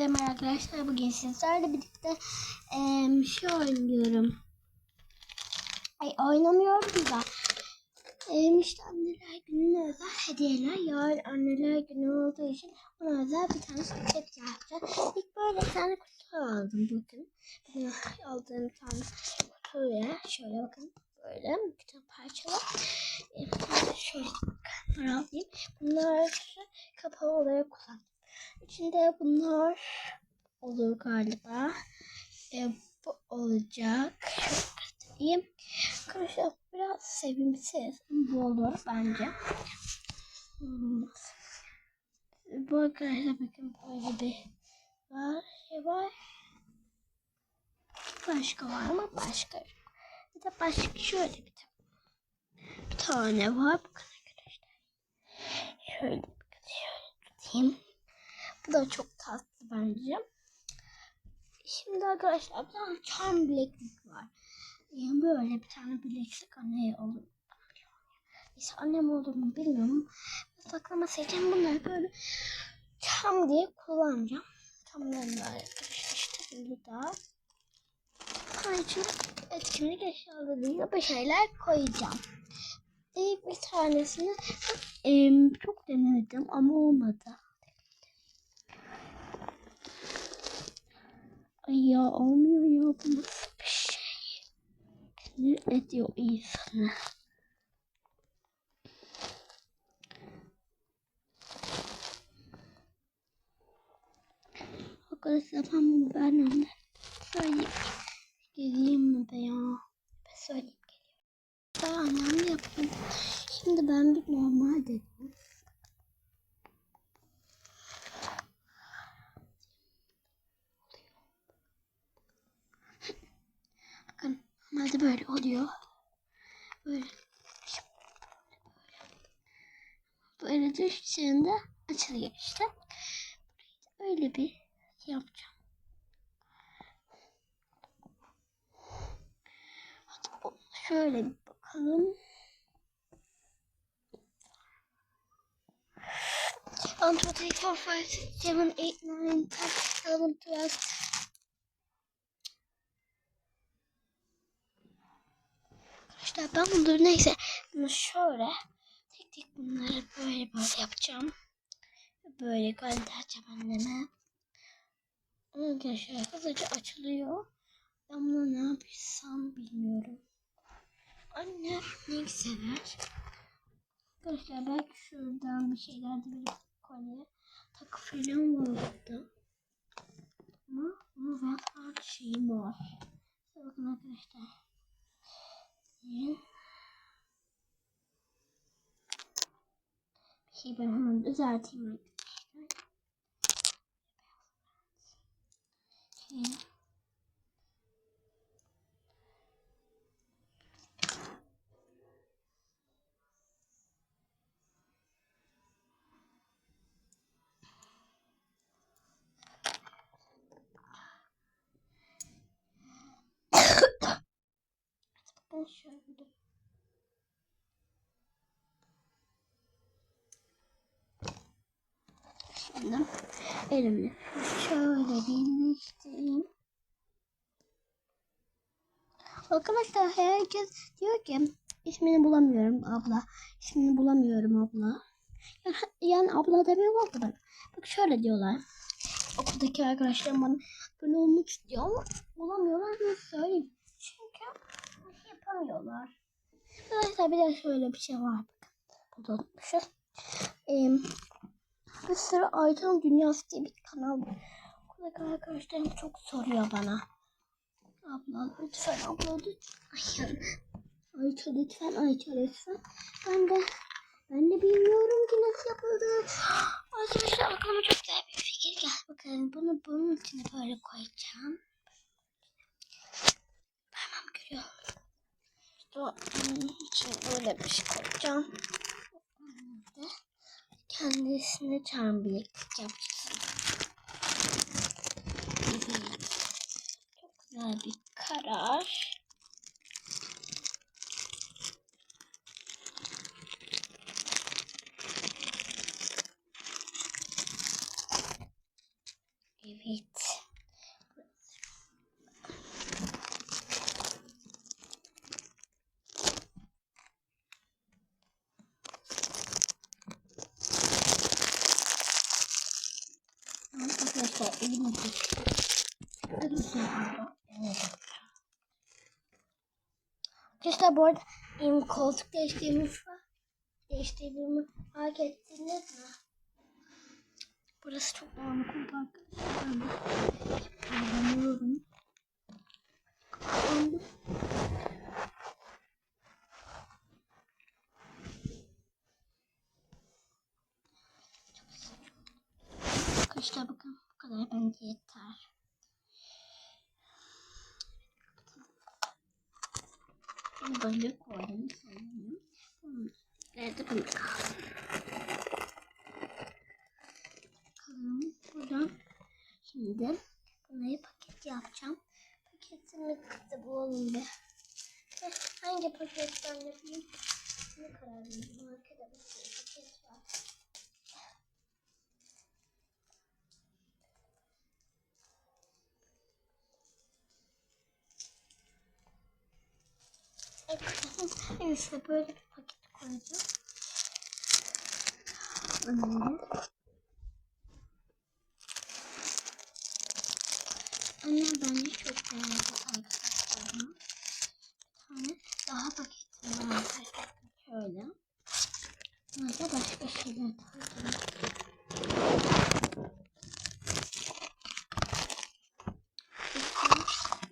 Herkese merhaba arkadaşlar. Bugün sizlerle birlikte eee şey oynuyorum. Ay oynamıyorum da. Eee işte anneler gününe özel hediyeler. Yarın anneler günü olduğu için ona özel bir tane çiçek yapacağım. İlk böyle bir tane kutu aldım bakın. Bugün aldığım tane kutuya şöyle bakın. Böyle bir tane parçalı. Eee, şöyle bunları alayım. Bunlar kapağı olarak kullan. İçinde bunlar olur galiba. E, bu olacak. Göstereyim. Arkadaşlar biraz sevimsiz. Bu olur bence. Bu arkadaşlar bakın böyle bir var. Şey var. Başka var mı? Başka yok. Bir de başka şöyle bir tane. Bir tane var. Bakın arkadaşlar. Şöyle, şöyle tutayım. Bu da çok tatlı bence. Şimdi arkadaşlar bir tane charm bileklik var. Yani böyle bir tane bileklik anne olur. Neyse annem olur mu bilmiyorum. Saklama seçeceğim bunları böyle charm diye kullanacağım. Tam böyle işte burada. Ha içine etkinlik eşyalarıyla bir şeyler koyacağım. İlk bir tanesini em, çok denedim ama olmadı. Ay ya olmuyor ya bu nasıl bir şey. Sinir ediyor insanı. Arkadaşlar ben bunu ben anne söyleyeyim. Geleyim mi be ya? Ben söyleyeyim geliyorum. Ben annem yapayım. Şimdi ben bir normal dedim. Böyle oluyor? Böyle. Böyle düştüğünde açılıyor işte. Öyle bir şey yapacağım. Hadi şöyle bir bakalım. On 24, 5, 7, 8, 9, 10, 12, Arkadaşlar ben bunları neyse bunu şöyle tek tek bunları böyle böyle yapacağım. Böyle göndereceğim anneme. Arkadaşlar hızlıca açılıyor. Ben bunu ne yapsam bilmiyorum. Anne ne sever? Arkadaşlar belki şuradan bir şeyler de böyle kolye takı falan var burada. Ama bu ve her şeyim var. Bakın arkadaşlar. Bir şey ben hemen arkadaşlar. Şey. Ben şöyle. Şimdi elimle şöyle birleştireyim. Arkadaşlar herkes diyor ki ismini bulamıyorum abla. İsmini bulamıyorum abla. Ya- Yani abla demiyorlar da. Bak şöyle diyorlar. Okuldaki arkadaşlarım bana böyle olmak istiyor ama bulamıyorlar. Nasıl söyleyeyim? Yapamıyorlar. Arkadaşlar bir de şöyle bir şey var. Bakın. Burada unutmuşuz. Ee, bir sürü Aycan Dünyası diye bir kanal var. Okuldaki arkadaşlarım çok soruyor bana. Abla lütfen abla lütfen. Ay, Ayça lütfen Ayça lütfen. Ben de ben de bilmiyorum ki nasıl yapıldı. Arkadaşlar aklıma çok güzel bir fikir geldi. Bakın bunu bunun içine böyle koyacağım. Parmağım görüyor. İşte onun için öyle bir şey koyacağım. Kendisine charm bileklik yapacağız. Evet. Çok güzel bir karar. Evet. Arkadaşlar elime düştü. Arkadaşlar bu arada benim koltuk değiştirdiğimi değiştirdiğimi fark ettiniz mi? Burası çok dağınık oldu arkadaşlar. Ben de kullanıyorum. Kapandı. Arkadaşlar bakın bu kadar bence yeter. Böyle koydum sanırım. Nerede bunu kaldı? Bakalım buradan. Şimdi bunları paket yapacağım. Paketimi de bulalım. Eh, Hangi paketten yapayım? Ne karar verdim? Arkada bir Evet, işte böyle bir paket koyacağım. Önüne. Anne bence çok beğendi arkadaşlarım. Bir tane daha paketim var arkadaşlar. Şöyle. Burada başka şeyler koyacağım.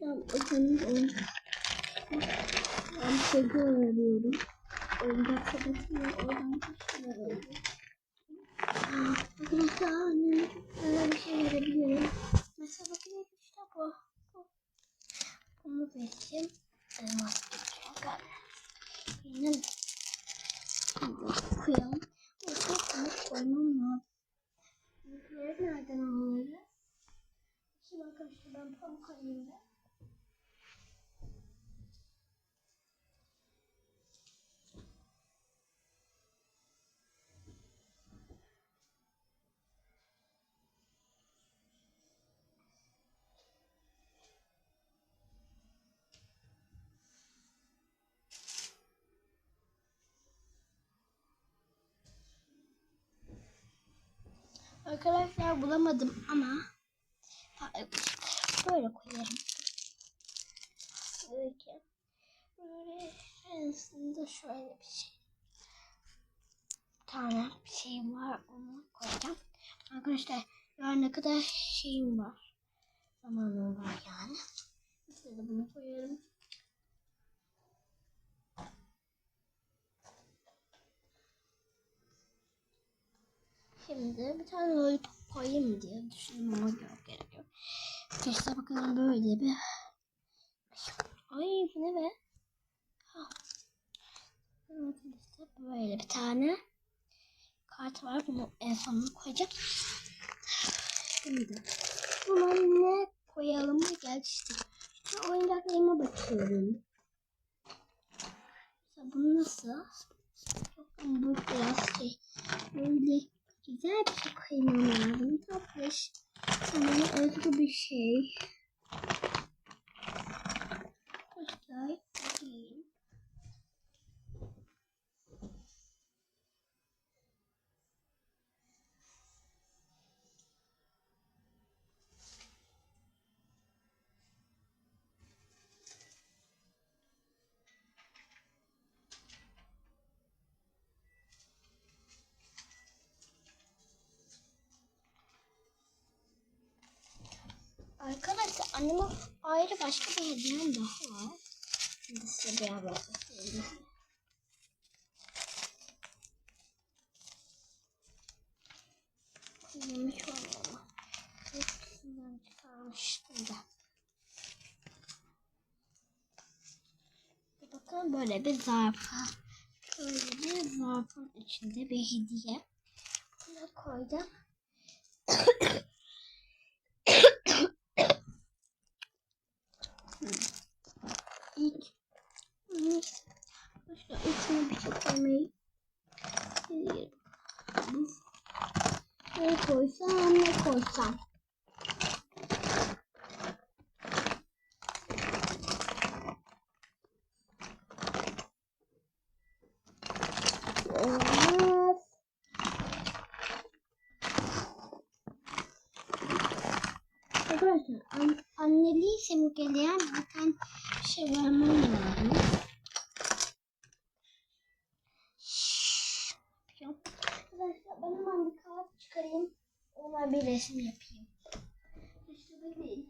Ben ödümü oyun. Sevgi arıyorum. Oyuncak sepetini oradan arıyorum. Arkadaşlar annem sana bir şey verebilirim. Mesela bakın işte bu. bu. Bunu vereceğim. Elmas geçiyor. Yine koyalım. Bu çok bunu koymam lazım. Nereden alırız? Şimdi arkadaşlar ben pamuk alayım da. Arkadaşlar bulamadım ama böyle koyarım. Böyle arasında şöyle bir şey. Bir tane bir şeyim var onu koyacağım. Arkadaşlar yani ne kadar şeyim var. Zamanım var yani. Size bunu koyarım. Şimdi bir tane lollipop koyayım diye düşündüm ama yok gerek yok. Arkadaşlar bakalım böyle bir. Ay bu ne be? Ha. Arkadaşlar böyle bir tane kart var. Bunu en sonuna koyacağım. Şimdi buna ne koyalım mı gelişti. Şu oyuncaklarıma bakıyorum. Mesela bu nasıl? Ama bu biraz şey böyle Güzel bir şey koymam lazım. Tatlış. Sana özgü bir şey. Arkadaşlar bakayım. Anneme ayrı başka bir hediyem daha var. Şimdi size beraber göstereyim. Yemiş olmalı. Hepsinden çıkarmıştım da. Bakın böyle bir zarf. Böyle bir zarfın içinde bir hediye. Bunu koydum. İlk başta içine bir şey koymayı biliyorum. Ne koysam ne koysam. Arkadaşlar an, anneliği simgeleyen bir tane şey vermem lazım. Arkadaşlar ben hemen bir kağıt çıkarayım. Ona bir resim yapayım. İşte bekleyin.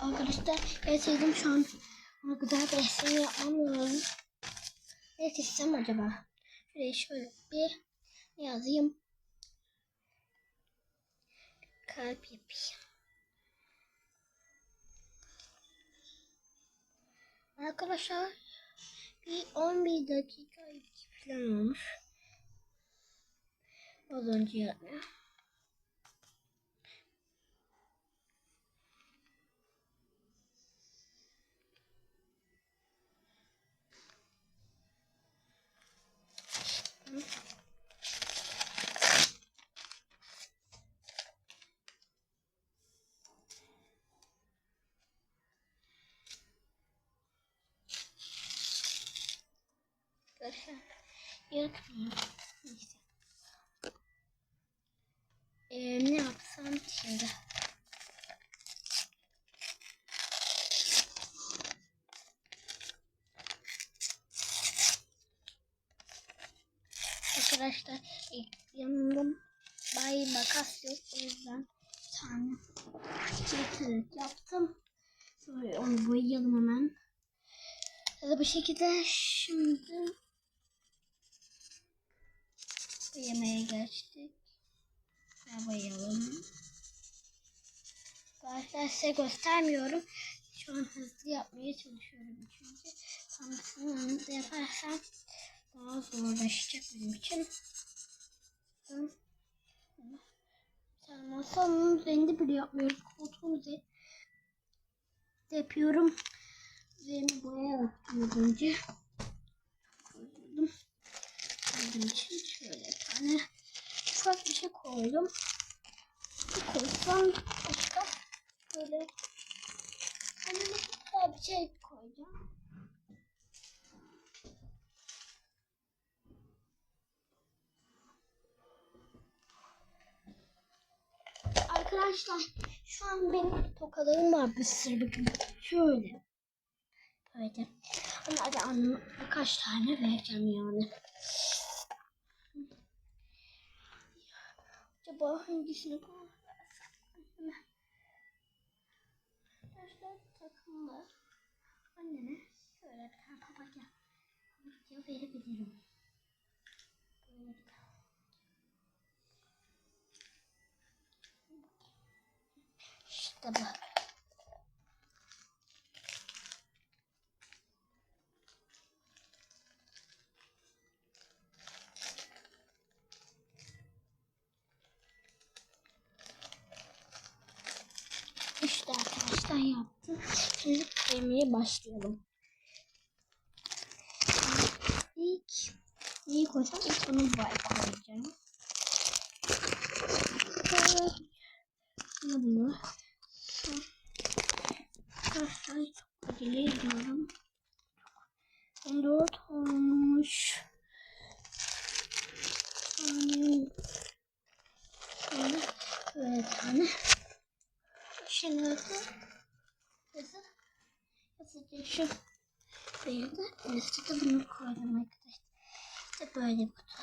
Arkadaşlar gerçekten şu an ona güzel bir resim yapmam lazım. Ne çizsem acaba? Şuraya şöyle bir yazayım. Kalp yapayım. Arkadaşlar bir 11 dakika falan olmuş. Az önce yani. Arkadaşlar yakmıyor. Neyse. Ee, ne yapsam şimdi? Arkadaşlar e, yanımda bay makas yok o yüzden tane çekirdek yaptım. Sonra onu boyayalım hemen. Ya da bu şekilde şimdi yemeğe geçtik. Ve boyayalım. Arkadaşlar size göstermiyorum. Şu an hızlı yapmaya çalışıyorum çünkü sonrasını önünde yaparsam daha zorlaşacak benim için. Sen masanın üzerinde bile yapmıyorum. Koltuğun üzerinde yapıyorum. Üzerini boyayarak az önce koydum. İçin şöyle bir tane ufak bir şey koydum. Bir koysam böyle hani güzel bir şey koyacağım. Arkadaşlar şu an benim tokalarım var bir sürü bakın. Şöyle. Böyle. Ama da annem birkaç tane vereceğim yani. Acaba hangisini koysam? Arkadaşlar takım var. Anneme şöyle bir tane papatya. Papatya verebilirim. Böyle bir tane. İşte bu. İşte arkadaşlar Şimdi yemeğe başlayalım. İlk neyi koysam ilk bunu koyacağım. Bunu bunu. Arkadaşlar çok acele ediyorum. 14 olmuş. Şöyle tane. Şimdi hızlı hızlı hızlıca şu bir de üstüne bunu koydum arkadaşlar. İşte böyle bir kutu.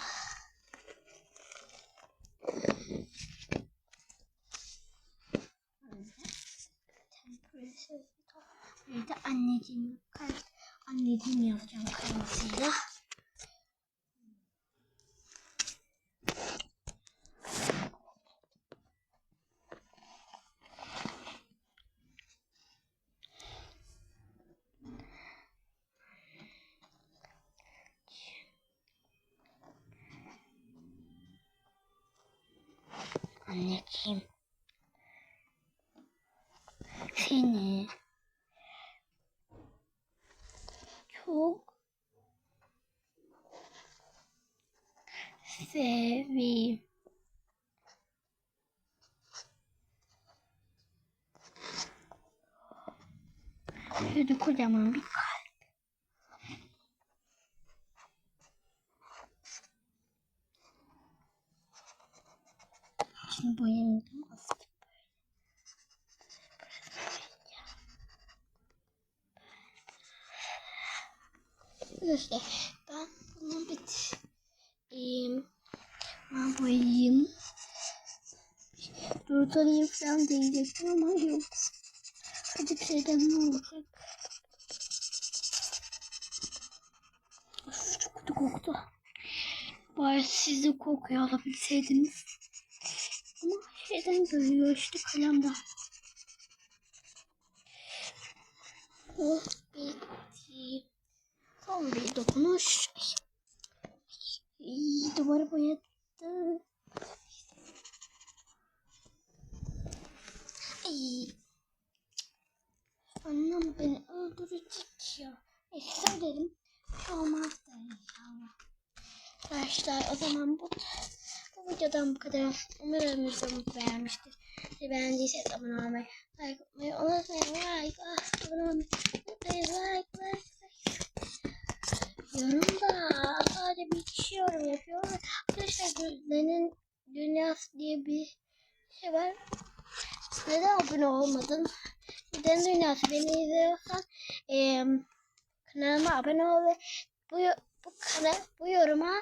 Böyle. De anneciğim anneciğim yazacağım kırmızıyla. Anneciğim. Seni çok seviyorum. Şöyle kocaman bir kalp. Şimdi boyayayım. Azıcık böyle. Ben bunu bitireyim. Ben boyayayım. Durdurayım falan diyecektim ama yok. Hadi şeyden ne olacak? Of, çok kötü koktu. Bari siz de kokuyu alabilseydiniz. Ama şeyden görüyor işte kalemden. Oh bitti. Son bir dokunuş. Ay, duvarı boyadı. Ay. Annem beni öldürecek ya. Neyse şey olmaz da inşallah. Arkadaşlar o zaman bu videodan bu kadar. Umarım videomu beğenmiştir. Beğendiyseniz abone olmayı, like atmayı unutmayın. Like, ah, abone olmayı unutmayın. Like, like, like. Yorum da sadece bir kişi yorum yapıyor. Arkadaşlar gözlerinin dünyası diye bir şey var. Neden abone olmadın? Neden dünyası beni izliyorsan eee kanalıma abone ol ve bu, bu kanal bu yoruma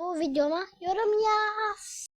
bu videoma yorum yaz.